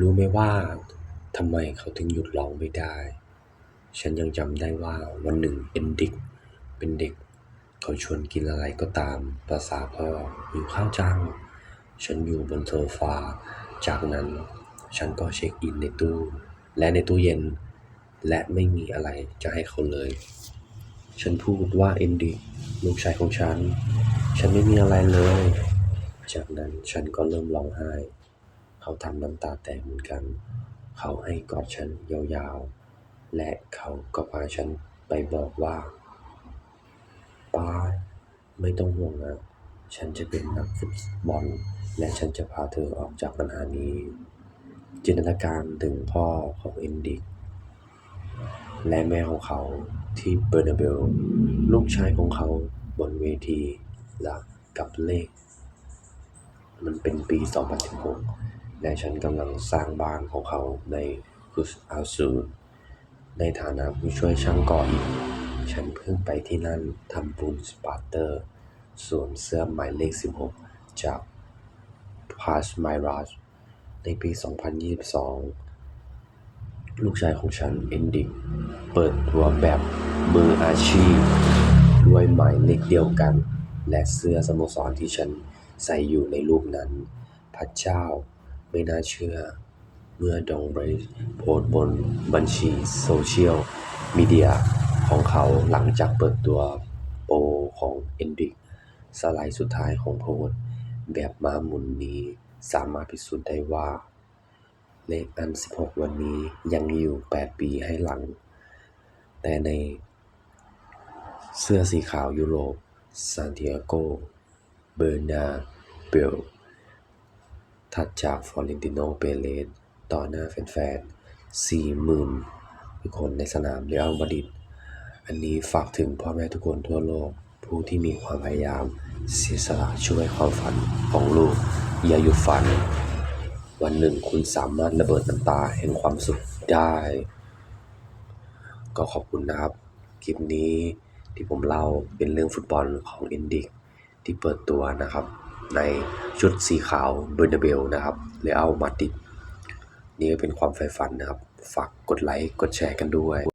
รู้ไหมว่าทำไมเขาถึงหยุดร้องไม่ได้ ฉันยังจำได้ว่าวันหนึ่งเอนเดิกเป็นเด็ก เขาชวนกินอะไรก็ตามภาษาพ่อหิวข้าวจัง ฉันอยู่บนโซฟา จากนั้นฉันก็เช็คอินในตู้ และในตู้เย็น และไม่มีอะไรจะให้เขาเลย ฉันพูดว่าเอนดิลูกชายของฉัน ฉันไม่มีอะไรเลย จากนั้นฉันก็เริ่มร้องไห้ เขาทำน้ำตาแตกเหมือนกัน เขาให้กอดฉันยาวๆ และเขาก็พาฉันไปบอกว่า ป้า ไม่ต้องห่วงนะ ฉันจะเป็นนักฟุตบอล และฉันจะพาเธอออกจากปัญหานี้ จินตนาการถึงพ่อของเอนดิก และแม่ของเขาที่เบอร์นาเบล ลูกชายของเขาบนเวทีและกับเลข มันเป็นปี 2016 และฉันกำลังสร้างบ้านของเขาในกุสอาซูในฐานะผู้ช่วยช่างก่ออิฐฉันเพิ่งไปที่นั่นทำปูนสปาร์เตอร์สวมเสื้อหมายเลข 16 จาก p a s m y r a s ในปี 2022 ลูกชายของฉันเอนดิกเปิดตัวแบบมืออาชีพ ด้วยหมายเลขเดียวกัน และเสื้อสโมสรที่ฉันใส่อยู่ในรูปนั้น พระเจ้า ไม่น่าเชื่อ เมื่อดองเบรสโพสต์บนบัญชีโซเชียลมีเดียของเขาหลังจากเปิดตัวโปรของเอนดิกสไลด์สุดท้ายของโพสต์ แบบม้าหมุนนี้สามารถพิสูจน์ได้ว่า เลขอัน 16 วันนี้ยังอยู่ 8 ปีให้หลัง แต่ในเสื้อสีขาวยุโรปซานติอาโก เบอร์นาเบล ถัดจากฟลอเรนติโนเปเรสต่อหน้าแฟนๆ40,000คนในสนามเรอัลมาดริดอันนี้ฝากถึงพ่อแม่ทุกคนทั่วโลก ผู้ที่มีความพยายามเสียสละช่วยความฝันของลูก อย่าหยุดฝัน วันหนึ่งคุณสามารถระเบิดน้ำตาแห่งความสุขได้ ก็ขอบคุณนะครับ คลิปนี้ที่ผมเล่าเป็นเรื่องฟุตบอลของเอนดิกที่เปิดตัวนะครับ ในชุดสีขาวเบอร์นาเบลนะครับเรอัลมาติดนี่ก็เป็นความใฝ่ฝันนะครับ ฝากกดไลค์ กดแชร์กันด้วย